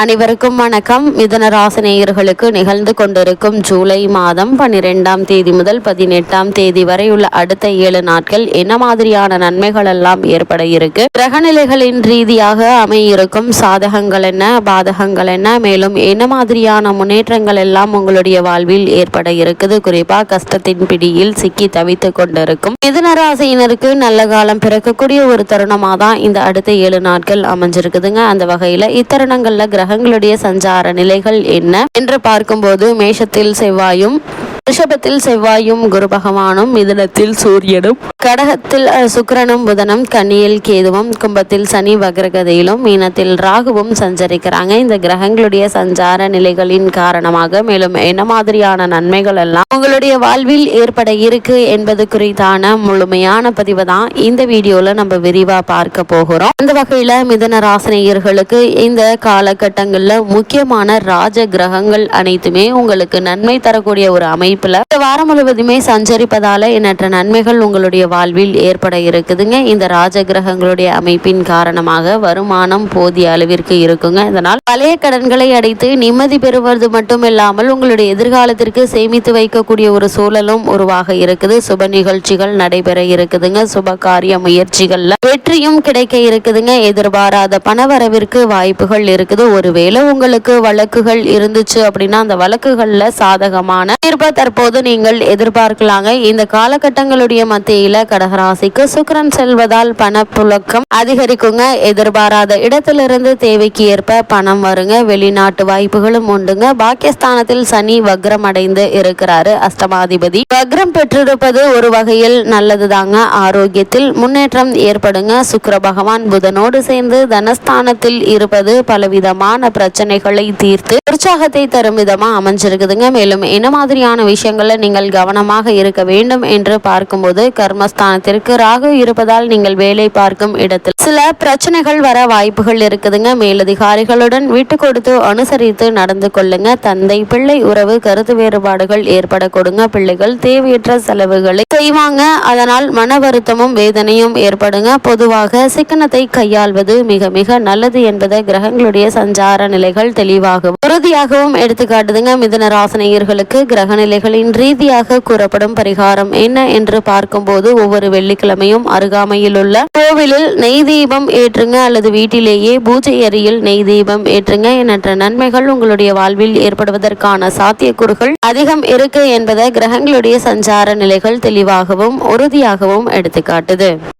அனைவருக்கும் வணக்கம். மிதன ராசினேயர்களுக்கு நிகழ்ந்து கொண்டிருக்கும் ஜூலை மாதம் பன்னிரெண்டாம் தேதி முதல் பதினெட்டாம் தேதி வரை உள்ள அடுத்த ஏழு நாட்கள் என்ன மாதிரியான நன்மைகள் எல்லாம் ஏற்பட இருக்கு? கிரகநிலைகளின் ரீதியாக அமையிருக்கும் சாதகங்கள் என்ன பாதகங்கள் என்ன? மேலும் என்ன மாதிரியான முன்னேற்றங்கள் எல்லாம் உங்களுடைய வாழ்வில் ஏற்பட இருக்குது? குறிப்பா கஷ்டத்தின் பிடியில் சிக்கி தவித்து கொண்டிருக்கும் மிதன ராசியினருக்கு நல்ல காலம் பிறக்கக்கூடிய ஒரு தருணமாக தான் இந்த அடுத்த ஏழு நாட்கள் அமைஞ்சிருக்குதுங்க. அந்த வகையில இத்தருணங்கள்ல கிரகங்களுடைய சஞ்சார நிலைகள் என்ன? என்று பார்க்கும்போது மேஷத்தில் செவ்வாயும் ரிஷபத்தில் செவ்வாயும் குரு பகவானும் மிதுனத்தில் சூரியனும் கடகத்தில் அஹ், சுக்கிரனும் புதனும் கன்னியில் கேதுவும் கும்பத்தில் சனி வக்ரகதையிலும் மீனத்தில் ராகுவும் சஞ்சரிக்கிறாங்க. இந்த கிரகங்களுடைய சஞ்சார நிலைகளின் காரணமாக மேலும் என்ன மாதிரியான நன்மைகள் எல்லாம் உங்களுடைய வாழ்வில் ஏற்பட இருக்கு என்பது குறித்தான முழுமையான பதிவு தான் இந்த வீடியோல நம்ம விரிவா பார்க்க போகிறோம். அந்த வகையில மிதன ராசினியர்களுக்கு இந்த காலகட்டங்கள்ல முக்கியமான ராஜ கிரகங்கள் அனைத்துமே உங்களுக்கு நன்மை தரக்கூடிய ஒரு அமைப்புல இந்த வாரம் முழுவதுமே சஞ்சரிப்பதால எண்ணற்ற நன்மைகள் உங்களுடைய வாழ்வில் ஏற்பட இருக்குதுங்க. இந்த ராஜ கிரகங்களுடைய அமைப்பின் காரணமாக வருமானம் போதிய அளவிற்கு இருக்குங்க. இதனால் பழைய கடன்களை அடைத்து நிம்மதி பெறுவது மட்டும் இல்லாமல் உங்களுடைய எதிர்காலத்திற்கு சேமித்து வைக்கக்கூடிய ஒரு சூழலும் உருவாக இருக்குது. சுப நிகழ்ச்சிகள் நடைபெற இருக்குதுங்க. சுப காரிய முயற்சிகள்ல வெற்றியும் கிடைக்க இருக்குதுங்க. எதிர்பாராத பணவரவிற்கு வாய்ப்புகள் இருக்குது. ஒருவேளை உங்களுக்கு வழக்குகள் இருந்துச்சு அப்படின்னா அந்த வழக்குகள்ல சாதகமான தீர்ப்பை தற்போது நீங்கள் எதிர்பார்க்கலாங்க. இந்த காலகட்டங்களுடைய மத்தியில கடகராசிக்கு சுக்கரன் செல்வதால் பணப்புழக்கம் அதிகரிக்குங்க. எதிர்பாராத இடத்திலிருந்து தேவைக்கு ஏற்ப பணம் வருங்க. வெளிநாட்டு வாய்ப்புகளும் உண்டுங்க. பாக்கியஸ்தானத்தில் சனி வக்ரம் அடைந்து இருக்கிறாரு அஷ்டமாதிபதி. வக்ரம் பெற்றிருப்பது ஒரு வகையில் நல்லதுதாங்க. ஆரோக்கியத்தில் முன்னேற்றம் ஏற்படுங்க. சுக்கர பகவான் புதனோடு சேர்ந்து தனஸ்தானத்தில் இருப்பது பலவிதமான பிரச்சனைகளை தீர்த்து உற்சாகத்தை தரும் விதமா அமைஞ்சிருக்குதுங்க. மேலும் என்ன மாதிரியான விஷயங்களில் நீங்கள் கவனமாக இருக்க வேண்டும் என்று பார்க்கும்போது கர்மஸ்தானத்திற்கு ராகு இருப்பதால் நீங்கள் வேலை பார்க்கும் இடத்தில் சில பிரச்சனைகள் வர வாய்ப்புகள் இருக்குதுங்க. மேலதிகாரிகளுடன் விட்டு கொடுத்து அனுசரித்து நடந்து கொள்ளுங்க. தந்தை பிள்ளை உறவு கருத்து வேறுபாடுகள் ஏற்பட கொடுங்க. பிள்ளைகள் தேவையற்ற செலவுகளை செய்வாங்க. அதனால் மன வருத்தமும் வேதனையும் ஏற்படுங்க. பொதுவாக சிக்கனத்தை கையாள்வது மிக மிக நல்லது என்பதை கிரகங்களுடைய சஞ்சார நிலைகள் தெளிவாகவும் உறுதியாகவும் எடுத்துக்காட்டுதுங்க. மிதுன ராசனையர்களுக்கு கிரக நிலைகளின் ரீதியாக கூறப்படும் பரிகாரம் என்ன என்று பார்க்கும்போது ஒவ்வொரு வெள்ளிக்கிழமையும் அருகாமையில் உள்ள கோவிலில் நெய் தீபம் ஏற்றுங்க அல்லது வீட்டிலேயே பூஜை அறையில் நெய் தீபம் ஏற்றுங்க எண்ணற்ற நன்மைகள் உங்களுடைய வாழ்வில் ஏற்படுவதற்கான சாத்தியக்கூறுகள் அதிகம் இருக்கு என்பதை கிரகங்களுடைய சஞ்சார நிலைகள் தெளிவாகவும் உறுதியாகவும் எடுத்துக்காட்டுது.